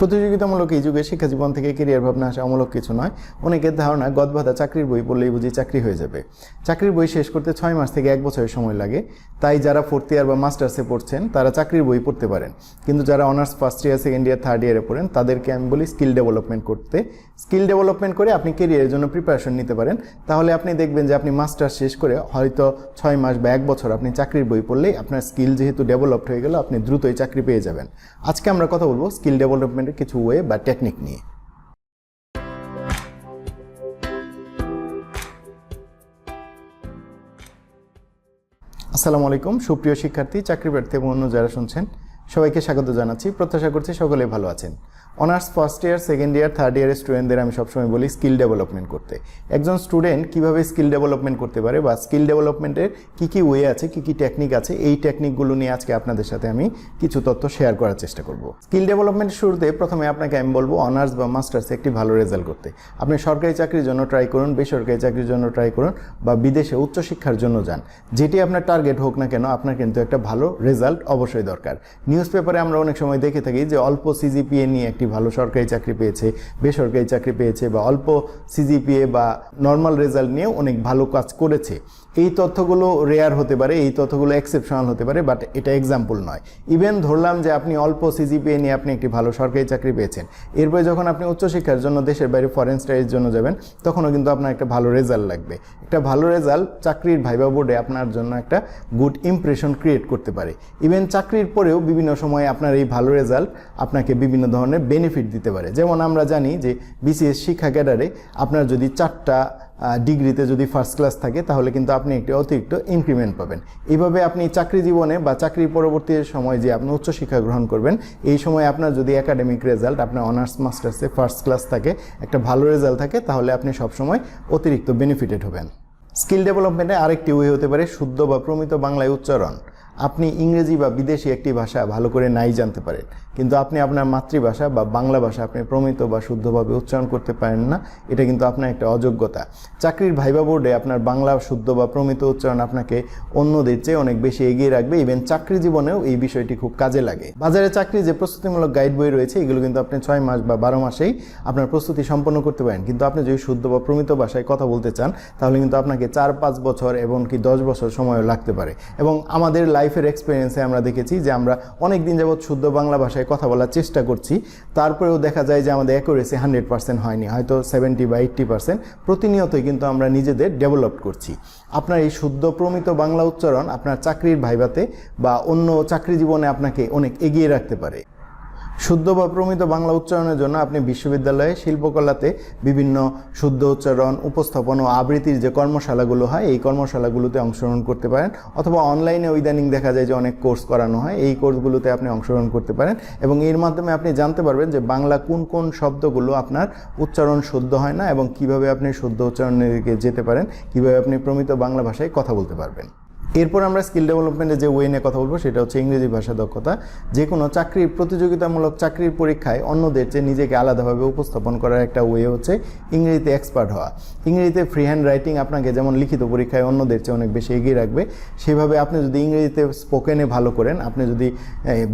প্রতিযোগিতামূলক এই যুগে শিক্ষা জীবন থেকে কেরিয়ার ভাবনা আসা অমূলক কিছু নয়। অনেকের ধারণা গদবাধা চাকরির বই পড়লেই বুঝি চাকরি হয়ে যাবে। চাকরির বই শেষ করতে ছয় মাস থেকে এক বছরের সময় লাগে। তাই যারা ফোর্থ ইয়ার বা মাস্টার্সে পড়ছেন, তারা চাকরির বই পড়তে পারেন। কিন্তু যারা honours first year second year third ইয়ারে পড়েন, তাদেরকে আমি বলি স্কিল ডেভেলপমেন্ট করতে। স্কিল ডেভেলপমেন্ট করে আপনি কেরিয়ারের জন্য প্রিপারেশন নিতে পারেন। তাহলে আপনি দেখবেন যে আপনি মাস্টার্স শেষ করে হয়তো ছয় মাস বা এক বছর আপনি চাকরির বই পড়লেই আপনার স্কিল যেহেতু ডেভেলপড হয়ে গেল, আপনি দ্রুতই চাকরি পেয়ে যাবেন। আজকে আমরা কথা বলব স্কিল ডেভেলপমেন্টের কিছু ওয়ে বা টেকনিক নিয়ে। আসসালামু আলাইকুম, সুপ্রিয় শিক্ষার্থী চাকরি প্রার্থী এবং অন্য যারা শুনছেন সবাইকে স্বাগত জানাচ্ছি। প্রত্যাশা করছি সকলে ভালো আছেন। Honours first year second year third ইয়ারের স্টুডেন্টদের আমি সবসময় বলি স্কিল ডেভেলপমেন্ট করতে। একজন স্টুডেন্ট কীভাবে স্কিল ডেভেলপমেন্ট করতে পারে বা স্কিল ডেভেলপমেন্টের কী কী ওয়ে আছে, কী কী টেকনিক আছে, এই টেকনিকগুলো নিয়ে আজকে আপনাদের সাথে আমি কিছু তথ্য শেয়ার করার চেষ্টা করব। স্কিল ডেভেলপমেন্টের শুরুতে প্রথমে আপনাকে আমি বলব অনার্স বা মাস্টার্সে একটি ভালো রেজাল্ট করতে। আপনি সরকারি চাকরির জন্য ট্রাই করুন, বেসরকারি চাকরির জন্য ট্রাই করুন বা বিদেশে উচ্চশিক্ষার জন্য যান। যেটি আপনার টার্গেট হোক না কেন, আপনার কিন্তু একটা ভালো রেজাল্ট অবশ্যই দরকার। নিউজ পেপারে আমরা অনেক সময় দেখে থাকি যে অল্প সিজিপিএ নিয়ে একটি ভালো সরকারি চাকরি পেয়েছে, বেসরকারি চাকরি পেয়েছে বা অল্প সিজিপিএ বা নর্মাল রেজাল্ট নিয়ে অনেক ভালো কাজ করেছে। এই তথ্যগুলো রেয়ার হতে পারে, এই তথ্যগুলো এক্সেপশনাল হতে পারে বাট এটা এক্সাম্পল নয়। ইভেন ধরলাম যে আপনি অল্প সিজিপিএ নিয়ে আপনি একটি ভালো সরকারি চাকরি পেয়েছেন। এরপরে যখন আপনি উচ্চশিক্ষার জন্য দেশের বাইরে ফরেন স্টাডির জন্য যাবেন, তখনও কিন্তু আপনার একটা ভালো রেজাল্ট লাগবে। একটা ভালো রেজাল্ট চাকরির ভাইবা বোর্ডে আপনার জন্য একটা গুড ইমপ্রেশন ক্রিয়েট করতে পারে। ইভেন চাকরির পরেও বিভিন্ন সময় আপনার এই ভালো রেজাল্ট আপনাকে বিভিন্ন ধরনের বেনিফিট দিতে পারে। যেমন আমরা জানি যে বিসিএস শিক্ষা ক্যাডারে আপনার যদি চারটা ডিগ্রিতে যদি ফার্স্ট ক্লাস থাকে, তাহলে কিন্তু আপনি একটি অতিরিক্ত ইনক্রিমেন্ট পাবেন। এইভাবে আপনি চাকরি জীবনে বা চাকরি পরবর্তী সময় যে আপনি উচ্চশিক্ষা গ্রহণ করবেন, এই সময় আপনার যদি একাডেমিক রেজাল্ট আপনার অনার্স মাস্টার্সে ফার্স্ট ক্লাস থাকে, একটা ভালো রেজাল্ট থাকে, তাহলে আপনি সবসময় অতিরিক্ত বেনিফিটেড হবেন। স্কিল ডেভেলপমেন্টে আরেকটি ওয়ে হতে পারে শুদ্ধ বা প্রমিত বাংলায় উচ্চারণ। আপনি ইংরেজি বা বিদেশি একটি ভাষা ভালো করে নাই জানতে পারেন। কিন্তু আপনি আপনার মাতৃভাষা বা বাংলা ভাষা আপনি প্রমিত বা শুদ্ধভাবে উচ্চারণ করতে পারেন না, এটা কিন্তু আপনার একটা অযোগ্যতা। চাকরির ভাইবা বোর্ডে আপনার বাংলা শুদ্ধ বা প্রমিত উচ্চারণ আপনাকে অন্যদের চেয়ে অনেক বেশি এগিয়ে রাখবে ইভেন চাকরি জীবনেও এই বিষয়টি খুব কাজে লাগে। বাজারে চাকরি যে প্রস্তুতিমূলক গাইড বই রয়েছে, এগুলো কিন্তু আপনি ছয় মাস বা বারো মাসেই আপনার প্রস্তুতি সম্পন্ন করতে পারেন। কিন্তু আপনি যদি শুদ্ধ বা প্রমিত ভাষায় কথা বলতে চান, তাহলে কিন্তু আপনাকে চার পাঁচ বছর এবং কি দশ বছর সময়ও লাগতে পারে। এবং আমাদের লাইফের এক্সপিরিয়েন্সে আমরা দেখেছি যে আমরা অনেক দিন যাবৎ শুদ্ধ বাংলা ভাষায় কথা বলার চেষ্টা করছি। তারপরেও দেখা যায় যে আমাদের অ্যাকুরেসি হান্ড্রেড পার্সেন্ট হয়নি, হয়তো সেভেন্টি বা এইট্টি পার্সেন্ট প্রতিনিয়তই কিন্তু আমরা নিজেদের ডেভেলপ করছি। আপনার এই শুদ্ধ প্রমিত বাংলা উচ্চারণ আপনার চাকরির ভাইবাতে বা অন্য চাকরি জীবনে আপনাকে অনেক এগিয়ে রাখতে পারে। শুদ্ধ বা প্রমিত বাংলা উচ্চারণের জন্য আপনি বিশ্ববিদ্যালয়ে শিল্পকলাতে বিভিন্ন শুদ্ধ উচ্চারণ, উপস্থাপন ও আবৃত্তির যে কর্মশালাগুলো হয়, এই কর্মশালাগুলোতে অংশগ্রহণ করতে পারেন। অথবা অনলাইনে ইদানিং দেখা যায় যে অনেক কোর্স করানো হয়, এই কোর্সগুলোতে আপনি অংশগ্রহণ করতে পারেন এবং এর মাধ্যমে আপনি জানতে পারবেন যে বাংলা কোন কোন শব্দগুলো আপনার উচ্চারণ শুদ্ধ হয় না এবং কীভাবে আপনি শুদ্ধ উচ্চারণের দিকে যেতে পারেন, কীভাবে আপনি প্রমিত বাংলা ভাষায় কথা বলতে পারবেন। এরপর আমরা স্কিল ডেভেলপমেন্টের যে ওয়ে নিয়ে কথা বলব, সেটা হচ্ছে ইংরেজি ভাষা দক্ষতা। যে কোনো চাকরির প্রতিযোগিতামূলক চাকরির পরীক্ষায় অন্যদের চেয়ে নিজেকে আলাদাভাবে উপস্থাপন করার একটা ওয়ে হচ্ছে ইংরেজিতে এক্সপার্ট হওয়া। ইংরেজিতে ফ্রি হ্যান্ড রাইটিং আপনাকে যেমন লিখিত পরীক্ষায় অন্যদের চেয়ে অনেক বেশি এগিয়ে রাখবে, সেভাবে আপনি যদি ইংরেজিতে স্পোকেনে ভালো করেন, আপনি যদি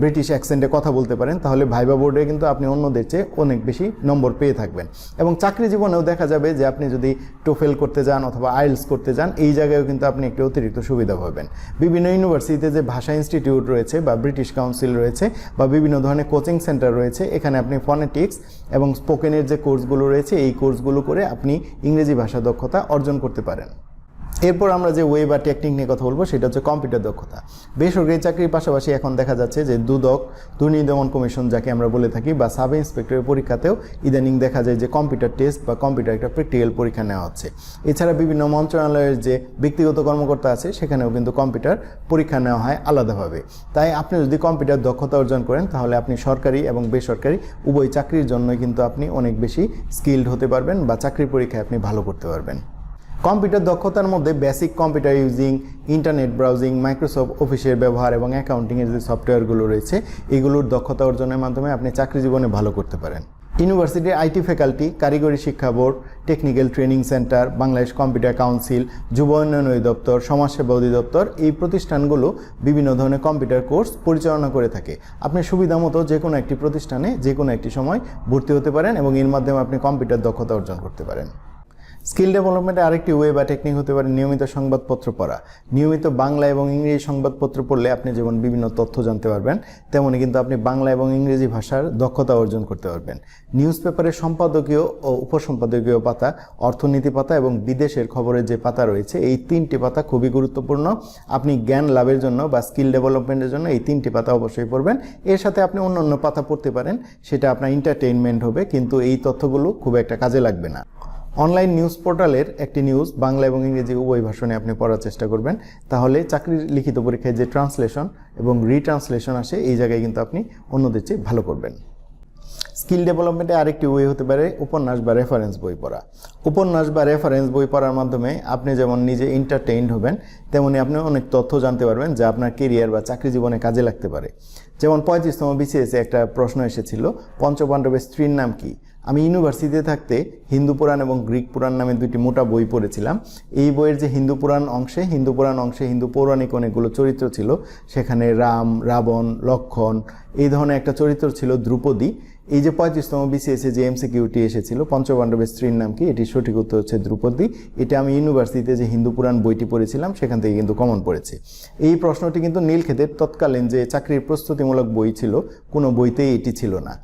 ব্রিটিশ অ্যাকসেন্টে কথা বলতে পারেন, তাহলে ভাইবা বোর্ডে কিন্তু আপনি অন্যদের চেয়ে অনেক বেশি নম্বর পেয়ে থাকবেন। এবং চাকরি জীবনেও দেখা যাবে যে আপনি যদি টোফেল করতে যান অথবা আইলস করতে যান, এই জায়গায়ও কিন্তু আপনি একটি অতিরিক্ত সুবিধা পাবেন। বিভিন্ন ইউনিভার্সিটিতে যে ভাষা ইনস্টিটিউট রয়েছে বা ব্রিটিশ কাউন্সিল রয়েছে বা বিভিন্ন ধরনের কোচিং সেন্টার রয়েছে, এখানে আপনি ফনেটিক্স এবং স্পোকেনের যে কোর্সগুলো রয়েছে, এই কোর্সগুলো করে আপনি ইংরেজি ভাষা দক্ষতা অর্জন করতে পারেন। এরপর আমরা যে ওয়ে বা টেকনিক নিয়ে কথা বলব, সেটা হচ্ছে কম্পিউটার দক্ষতা। বেসরকারি চাকরির পাশাপাশি এখন দেখা যাচ্ছে যে দুদক দুর্নীতি দমন কমিশন, যাকে আমরা বলে থাকি, বা সাব ইন্সপেক্টরের পরীক্ষাতেও ইদানিং দেখা যায় যে কম্পিউটার টেস্ট বা কম্পিউটার একটা প্র্যাকটিক্যাল পরীক্ষা নেওয়া হচ্ছে। এছাড়া বিভিন্ন মন্ত্রণালয়ের যে ব্যক্তিগত কর্মকর্তা আছে, সেখানেও কিন্তু কম্পিউটার পরীক্ষা নেওয়া হয় আলাদাভাবে। তাই আপনি যদি কম্পিউটার দক্ষতা অর্জন করেন, তাহলে আপনি সরকারি এবং বেসরকারি উভয় চাকরির জন্যই কিন্তু আপনি অনেক বেশি স্কিল্ড হতে পারবেন, বা চাকরির পরীক্ষায় আপনি ভালো করতে পারবেন। কম্পিউটার দক্ষতার মধ্যে basic computer using internet browsing Microsoft অফিসের ব্যবহার এবং অ্যাকাউন্টিংয়ের যে সফটওয়্যারগুলো রয়েছে, এগুলোর দক্ষতা অর্জনের মাধ্যমে আপনি চাকরি জীবনে ভালো করতে পারেন। ইউনিভার্সিটির আইটি ফ্যাকাল্টি কারিগরি শিক্ষা board technical training centre Bangladesh computer council যুব উন্নয়ন অধিদপ্তর, সমাজসেবা অধিদপ্তর, এই প্রতিষ্ঠানগুলো বিভিন্ন ধরনের কম্পিউটার কোর্স পরিচালনা করে থাকে। আপনি সুবিধা মতো যে কোনো একটি প্রতিষ্ঠানে যে কোনো একটি সময় ভর্তি হতে পারেন এবং এর মাধ্যমে আপনি কম্পিউটার দক্ষতা অর্জন করতে পারেন। স্কিল ডেভেলপমেন্টে আরেকটি ওয়ে বা টেকনিক হতে পারে নিয়মিত সংবাদপত্র পড়া। নিয়মিত বাংলা এবং ইংরেজি সংবাদপত্র পড়লে আপনি যেমন বিভিন্ন তথ্য জানতে পারবেন, তেমনি কিন্তু আপনি বাংলা এবং ইংরেজি ভাষার দক্ষতা অর্জন করতে পারবেন। নিউজ পেপারের সম্পাদকীয় ও উপসম্পাদকীয় পাতা, অর্থনীতি পাতা এবং বিদেশের খবরের যে পাতা রয়েছে, এই তিনটি পাতা খুবই গুরুত্বপূর্ণ। আপনি জ্ঞান লাভের জন্য বা স্কিল ডেভেলপমেন্টের জন্য এই তিনটি পাতা অবশ্যই পড়বেন। এর সাথে আপনি অন্য অন্য পাতা পড়তে পারেন, সেটা আপনার এন্টারটেইনমেন্ট হবে, কিন্তু এই তথ্যগুলো খুব একটা কাজে লাগবে না। অনলাইন নিউজ পোর্টালের একটি নিউজ বাংলা এবং ইংরেজি উভয় ভাষণে আপনি পড়ার চেষ্টা করবেন। তাহলে চাকরির লিখিত পরীক্ষায় যে ট্রান্সলেশন এবং রিট্রান্সলেশন আসে, এই জায়গায় কিন্তু আপনি অন্যদের চেয়ে ভালো করবেন। স্কিল ডেভেলপমেন্টে আরেকটি ওয়ে হতে পারে, উপন্যাস বা রেফারেন্স বই পড়া। উপন্যাস বা রেফারেন্স বই পড়ার মাধ্যমে আপনি যেমন নিজে এন্টারটেইনড হবেন, তেমনি আপনি অনেক তথ্য জানতে পারবেন যা আপনার কেরিয়ার বা চাকরি জীবনে কাজে লাগতে পারে। যেমন পঁয়ত্রিশতম বিসিএসে একটা প্রশ্ন এসেছিল, পঞ্চপাণ্ডবের স্ত্রীর নাম কি? আমি ইউনিভার্সিটিতে থাকতে হিন্দু পুরাণ এবং গ্রিক পুরাণ নামে দুটি মোটা বই পড়েছিলাম। এই বইয়ের যে হিন্দু পুরাণ অংশে, হিন্দু পুরাণ অংশে হিন্দু পৌরাণিক অনেকগুলো চরিত্র ছিল, সেখানে রাম, রাবণ, লক্ষণ, এই ধরনের একটা চরিত্র ছিল দ্রুপদী। এই যে পঁয়ত্রিশতম বিসিএসে যে এমসিকিউটি এসেছিল, পঞ্চপাণ্ডবের স্ত্রীর নাম কি? এটি সঠিক উত্তর হচ্ছে দ্রুপদী। এটা আমি ইউনিভার্সিটিতে যে হিন্দু পুরাণ বইটি পড়েছিলাম, সেখান থেকে কিন্তু কমন পড়েছে। এই প্রশ্নটি কিন্তু নীলক্ষেতের তৎকালীন যে চাকরির প্রস্তুতিমূলক বই ছিল, কোনো বইতেই এটি ছিল না।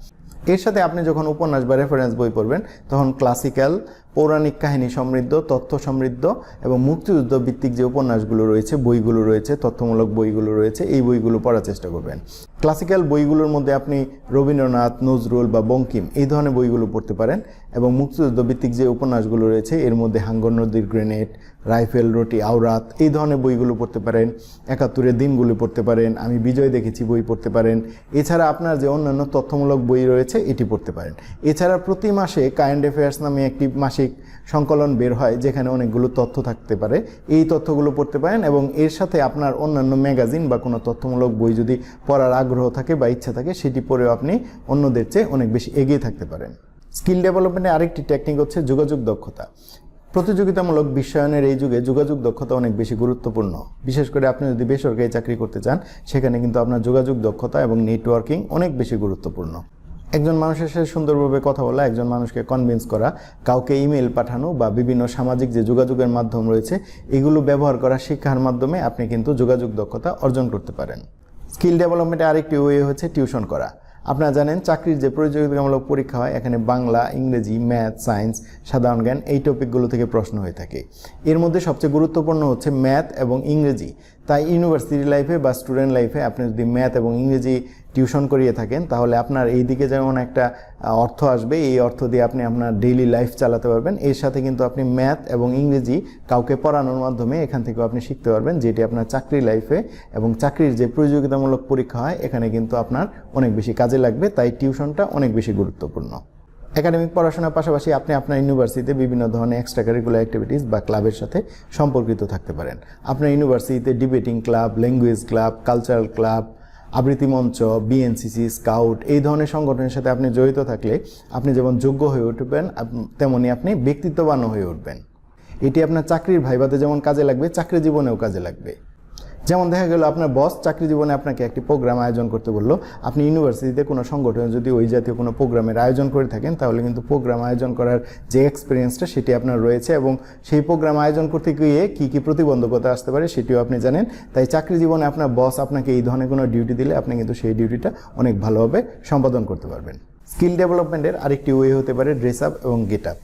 এর সাথে আপনি যখন উপন্যাস বা রেফারেন্স বই পড়বেন তখন ক্লাসিক্যাল পৌরাণিক কাহিনী সমৃদ্ধ, তথ্য সমৃদ্ধ এবং মুক্তিযুদ্ধ ভিত্তিক যে উপন্যাসগুলো রয়েছে, বইগুলো রয়েছে, তথ্যমূলক বইগুলো রয়েছে, এই বইগুলো পড়ার চেষ্টা করবেন। ক্লাসিক্যাল বইগুলোর মধ্যে আপনি রবীন্দ্রনাথ, নজরুল বা বঙ্কিম এই ধরনের বইগুলো পড়তে পারেন এবং মুক্তিযুদ্ধ ভিত্তিক যে উপন্যাসগুলো রয়েছে, এর মধ্যে হাঙ্গর নদীর গ্রেনেড, রাইফেল, রুটি, আওরাত এই ধরনের বইগুলো পড়তে পারেন, একাত্তরের দিনগুলো পড়তে পারেন, আমি বিজয় দেখেছি বই পড়তে পারেন, এছাড়া আপনার যে অন্যান্য তথ্যমূলক বই রয়েছে, এটি পড়তে পারেন। এছাড়া প্রতি মাসে কারেন্ট অ্যাফেয়ার্স নামে একটি মাসিক সংকলন বের হয়, যেখানে অনেকগুলো তথ্য থাকতে পারে। এই তথ্যগুলো পড়তে পারেন এবং এর সাথে আপনার অন্যান্য ম্যাগাজিন বা কোনো তথ্যমূলক বই যদি পড়ার আগ্রহ থাকে বা ইচ্ছা থাকে, সেটি পড়েও আপনি অন্যদের চেয়ে অনেক বেশি এগিয়ে থাকতে পারেন। স্কিল ডেভেলপমেন্টে আরেকটি টেকনিক হচ্ছে যোগাযোগ দক্ষতা। প্রতিযোগিতামূলক বিশ্বায়নের এই যুগে যোগাযোগ দক্ষতা অনেক বেশি গুরুত্বপূর্ণ। বিশেষ করে আপনি যদি বেসরকারি চাকরি করতে চান, সেখানে কিন্তু আপনার যোগাযোগ দক্ষতা এবং নেটওয়ার্কিং অনেক বেশি গুরুত্বপূর্ণ। একজন মানুষের সাথে সুন্দরভাবে কথা বলা, একজন মানুষকে কনভিন্স করা, কাউকে ইমেল পাঠানো বা বিভিন্ন সামাজিক যে যোগাযোগের মাধ্যম রয়েছে, এগুলো ব্যবহার করা শিক্ষার মাধ্যমে আপনি কিন্তু যোগাযোগ দক্ষতা অর্জন করতে পারেন। স্কিল ডেভেলপমেন্টে আরেকটি ওয়ে হচ্ছে টিউশন করা। আপনারা জানেন, চাকরির যে প্রতিযোগিতামূলক পরীক্ষা হয়, এখানে বাংলা, ইংরেজি ম্যাথ সায়েন্স সাধারণ জ্ঞান এই টপিকগুলো থেকে প্রশ্ন হয়ে থাকে। এর মধ্যে সবচেয়ে গুরুত্বপূর্ণ হচ্ছে ম্যাথ এবং ইংরেজি। তাই ইউনিভার্সিটি লাইফে বা স্টুডেন্ট লাইফে আপনি যদি ম্যাথ এবং ইংরেজি টিউশন করিয়ে থাকেন, তাহলে আপনার এই দিকে যেমন একটা অর্থ আসবে, এই অর্থ দিয়ে আপনি আপনার ডেইলি লাইফ চালাতে পারবেন। এর সাথে কিন্তু আপনি ম্যাথ এবং ইংরেজি কাউকে পড়ানোর মাধ্যমে এখান থেকেও আপনি শিখতে পারবেন, যেটি আপনার চাকরি লাইফে এবং চাকরির যে প্রতিযোগিতামূলক পরীক্ষা হয়, এখানে কিন্তু আপনার অনেক বেশি কাজে লাগবে, তাই টিউশনটা অনেক বেশি গুরুত্বপূর্ণ। একাডেমিক পড়াশোনার পাশাপাশি আপনি আপনার ইউনিভার্সিটিতে বিভিন্ন ধরনের এক্সট্রা কারিকুলার অ্যাক্টিভিটিস বা ক্লাবের সাথে সম্পর্কিত থাকতে পারেন। আপনার ইউনিভার্সিটিতে debating club language club cultural club আবৃত্তি মঞ্চ বিএনসিসি স্কাউট এই ধরনের সংগঠনের সাথে আপনি জড়িত থাকলে আপনি যেমন যোগ্য হয়ে উঠবেন তেমনি আপনি ব্যক্তিত্ববানও হয়ে উঠবেন। এটি আপনার চাকরির ভাইবাতে যেমন কাজে লাগবে, চাকরি জীবনেও কাজে লাগবে। যেমন দেখা গেল আপনার বস চাকরি জীবনে আপনাকে একটি প্রোগ্রাম আয়োজন করতে বলল। আপনি ইউনিভার্সিটিতে কোনো সংগঠনে যদি ওই জাতীয় কোনো প্রোগ্রামের আয়োজন করে থাকেন, তাহলে কিন্তু প্রোগ্রাম আয়োজন করার যে এক্সপিরিয়েন্সটা সেটি আপনার রয়েছে এবং সেই প্রোগ্রাম আয়োজন করতে গিয়ে কী কী প্রতিবন্ধকতা আসতে পারে সেটিও আপনি জানেন। তাই চাকরি জীবনে আপনার বস আপনাকে এই ধরনের কোনো ডিউটি দিলে আপনি কিন্তু সেই ডিউটিটা অনেক ভালোভাবে সম্পাদন করতে পারবেন। স্কিল ডেভেলপমেন্টের আরেকটি ওয়ে হতে পারে ড্রেস আপ এবং গেট আপ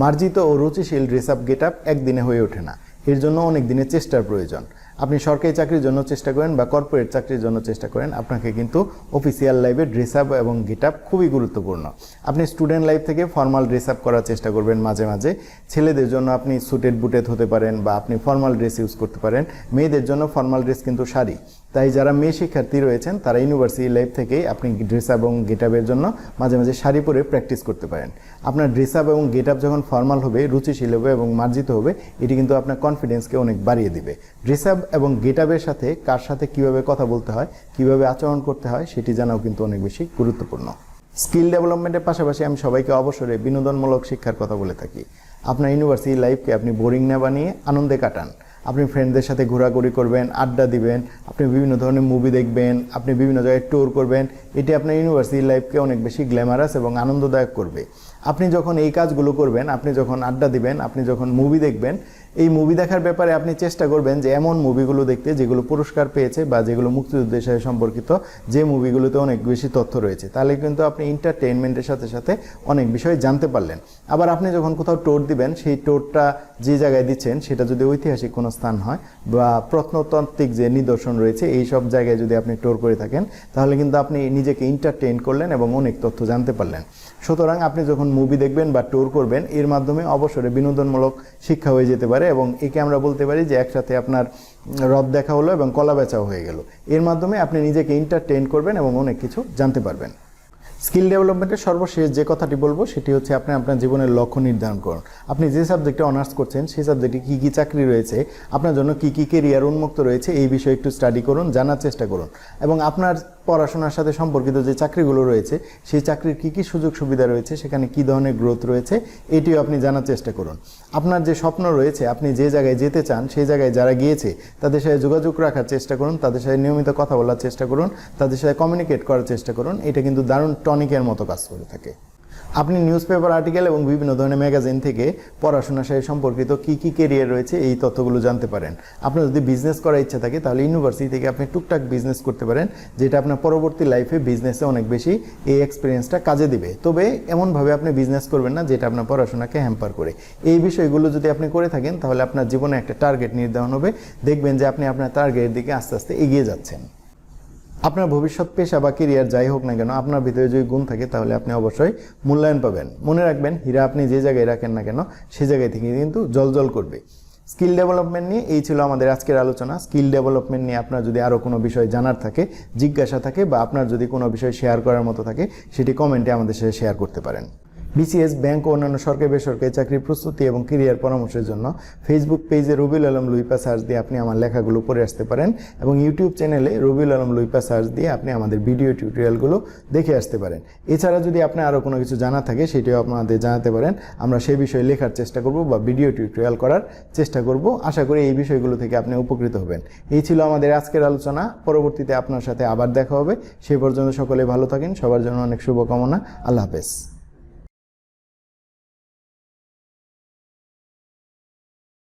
মার্জিত ও রুচিশীল ড্রেস আপ গেট আপ একদিনে হয়ে ওঠে না। এর জন্য অনেক দিনের চেষ্টার প্রয়োজন। আপনি সরকারি চাকরির জন্য চেষ্টা করেন বা কর্পোরেট চাকরির জন্য চেষ্টা করেন, আপনাকে কিন্তু অফিসিয়াল লাইফে ড্রেস আপ এবং গেট আপ খুবই গুরুত্বপূর্ণ। আপনি স্টুডেন্ট লাইফ থেকে ফর্মাল ড্রেস আপ করার চেষ্টা করবেন মাঝে মাঝে। ছেলেদের জন্য আপনি সুটেড বুটেড হতে পারেন বা আপনি ফর্মাল ড্রেস ইউজ করতে পারেন। মেয়েদের জন্য ফর্মাল ড্রেস কিন্তু শাড়ি। তাই যারা মেয়ে শিক্ষার্থী রয়েছেন, তারা ইউনিভার্সিটি লাইফ থেকেই আপনি ড্রেস আপ এবং গেট আপের জন্য মাঝে মাঝে শাড়ি পরে প্র্যাকটিস করতে পারেন। আপনার ড্রেস আপ এবং গেট আপ যখন ফর্মাল হবে, রুচিশীল হবে এবং মার্জিত হবে, এটি কিন্তু আপনার কনফিডেন্সকে অনেক বাড়িয়ে দিবে। ড্রেস আপ এবং গেট আপের সাথে কার সাথে কীভাবে কথা বলতে হয়, কীভাবে আচরণ করতে হয়, সেটি জানাও কিন্তু অনেক বেশি গুরুত্বপূর্ণ। স্কিল ডেভেলপমেন্টের পাশাপাশি আমি সবাইকে অবসরে বিনোদনমূলক শিক্ষার কথা বলে থাকি। আপনার ইউনিভার্সিটি লাইফকে আপনি বোরিং না বানিয়ে আনন্দে কাটান। আপনি ফ্রেন্ডদের সাথে ঘোরাঘুরি করবেন, আড্ডা দিবেন, আপনি বিভিন্ন ধরনের মুভি দেখবেন, আপনি বিভিন্ন জায়গায় ট্যুর করবেন, এটি আপনার ইউনিভার্সিটি লাইফকে অনেক বেশি গ্ল্যামারাস এবং আনন্দদায়ক করবে। আপনি যখন এই কাজগুলো করবেন, আপনি যখন আড্ডা দিবেন, আপনি যখন মুভি দেখবেন এই মুভি দেখার ব্যাপারে আপনি চেষ্টা করবেন যে এমন মুভিগুলো দেখতে যেগুলো পুরস্কার পেয়েছে বা যেগুলো মুক্তিযুদ্ধের সাথে সম্পর্কিত যে মুভিগুলোতে অনেক বেশি তথ্য রয়েছে। তাহলে কিন্তু আপনি এন্টারটেইনমেন্টের সাথে সাথে অনেক বিষয় জানতে পারলেন। আবার আপনি যখন কোথাও টোর দিবেন, সেই টোরটা যে জায়গায় দিচ্ছেন, সেটা যদি ঐতিহাসিক কোনো স্থান হয় বা প্রত্নতাত্ত্বিক যে নিদর্শন রয়েছে, এই সব জায়গায় যদি আপনি টোর করে থাকেন, তাহলে কিন্তু আপনি নিজেকে এন্টারটেইন করলেন এবং অনেক তথ্য জানতে পারলেন। সুতরাং আপনি যখন মুভি দেখবেন বা ট্যুর করবেন, এর মাধ্যমে অবসরে বিনোদনমূলক শিক্ষা হয়ে যেতে পারে। এবং একে আমরা বলতে পারি যে একসাথে আপনার রদ দেখা হলো এবং কলা বেচাও হয়ে গেল। এর মাধ্যমে আপনি নিজেকে এন্টারটেইন করবেন এবং অনেক কিছু জানতে পারবেন। স্কিল ডেভেলপমেন্টের সর্বশেষ যে কথাটি বলব, সেটি হচ্ছে আপনি আপনার জীবনের লক্ষ্য নির্ধারণ করুন আপনি যে সাবজেক্টে অনার্স করছেন, সেই সাবজেক্টে কী কী চাকরি রয়েছে, আপনার জন্য কী কী কেরিয়ার উন্মুক্ত রয়েছে, এই বিষয়ে একটু স্টাডি করুন, জানার চেষ্টা করুন। এবং আপনার পড়াশোনার সাথে সম্পর্কিত যে চাকরিগুলো রয়েছে, সেই চাকরির কী কী সুযোগ সুবিধা রয়েছে, সেখানে কী ধরনের গ্রোথ রয়েছে, এটিও আপনি জানার চেষ্টা করুন। আপনার যে স্বপ্ন রয়েছে, আপনি যে জায়গায় যেতে চান, সেই জায়গায় যারা গিয়েছে, তাদের সাথে যোগাযোগ রাখার চেষ্টা করুন, তাদের সাথে নিয়মিত কথা বলার চেষ্টা করুন, তাদের সাথে কমিউনিকেট করার চেষ্টা করুন, এটা কিন্তু দারুণ টনিকের মতো কাজ করে থাকে। আপনি নিউজ পেপার আর্টিকেল এবং বিভিন্ন ধরনের ম্যাগাজিন থেকে পড়াশোনার সাথে সম্পর্কিত কি কি কেরিয়ার রয়েছে, এই তথ্যগুলো জানতে পারেন। আপনার যদি বিজনেস করার ইচ্ছা থাকে, তাহলে ইউনিভার্সিটি থেকে আপনি টুকটাক বিজনেস করতে পারেন, যেটা আপনার পরবর্তী লাইফে বিজনেসে অনেক বেশি এই এক্সপিরিয়েন্সটা কাজে দিবে। তবে এমনভাবে আপনি বিজনেস করবেন না, যেটা আপনার পড়াশোনাকে হ্যাম্পার করে। এই বিষয়গুলো যদি আপনি করে থাকেন, তাহলে আপনার জীবনে একটা টার্গেট নির্ধারণ হবে। দেখবেন যে আপনি আপনার টার্গেটের দিকে আস্তে আস্তে এগিয়ে যাচ্ছেন। আপনার ভবিষ্যৎ পেশা বা কেরিয়ার যাই হোক না কেন, আপনার ভিতরে যদি গুণ থাকে, তাহলে আপনি অবশ্যই মূল্যায়ন পাবেন। মনে রাখবেন, হীরা আপনি যে জায়গায় রাখেন না কেন, সে জায়গায় থেকে কিন্তু জল করবে। স্কিল ডেভেলপমেন্ট নিয়ে এই ছিল আমাদের আজকের আলোচনা। স্কিল ডেভেলপমেন্ট নিয়ে আপনার যদি আরও কোনো বিষয় জানার থাকে, জিজ্ঞাসা থাকে বা আপনার যদি কোনো বিষয় শেয়ার করার মতো থাকে, সেটি কমেন্টে আমাদের সাথে শেয়ার করতে পারেন। বিসিএস ব্যাংক ও অন্যান্য সরকারি বেসরকারি চাকরির প্রস্তুতি এবং কেরিয়ার পরামর্শের জন্য ফেসবুক পেজে রবিউল আলম লুইপা সার্চ দিয়ে আপনি আমার লেখাগুলো পড়ে আসতে পারেন এবং ইউটিউব চ্যানেলে রবিউল আলম লুইপা সার্চ দিয়ে আপনি আমাদের ভিডিও টিউটোরিয়ালগুলো দেখে আসতে পারেন। এছাড়া যদি আপনার আরও কোনো কিছু জানা থাকে, সেটিও আপনাদের জানাতে পারেন। আমরা সেই বিষয়ে লেখার চেষ্টা করব বা ভিডিও টিউটোরিয়াল করার চেষ্টা করব। আশা করি এই বিষয়গুলো থেকে আপনি উপকৃত হবেন। এই ছিল আমাদের আজকের আলোচনা। পরবর্তীতে আপনার সাথে আবার দেখা হবে। সেই পর্যন্ত সকলে ভালো থাকেন। সবার জন্য অনেক শুভকামনা। আল্লাহ হাফেজ।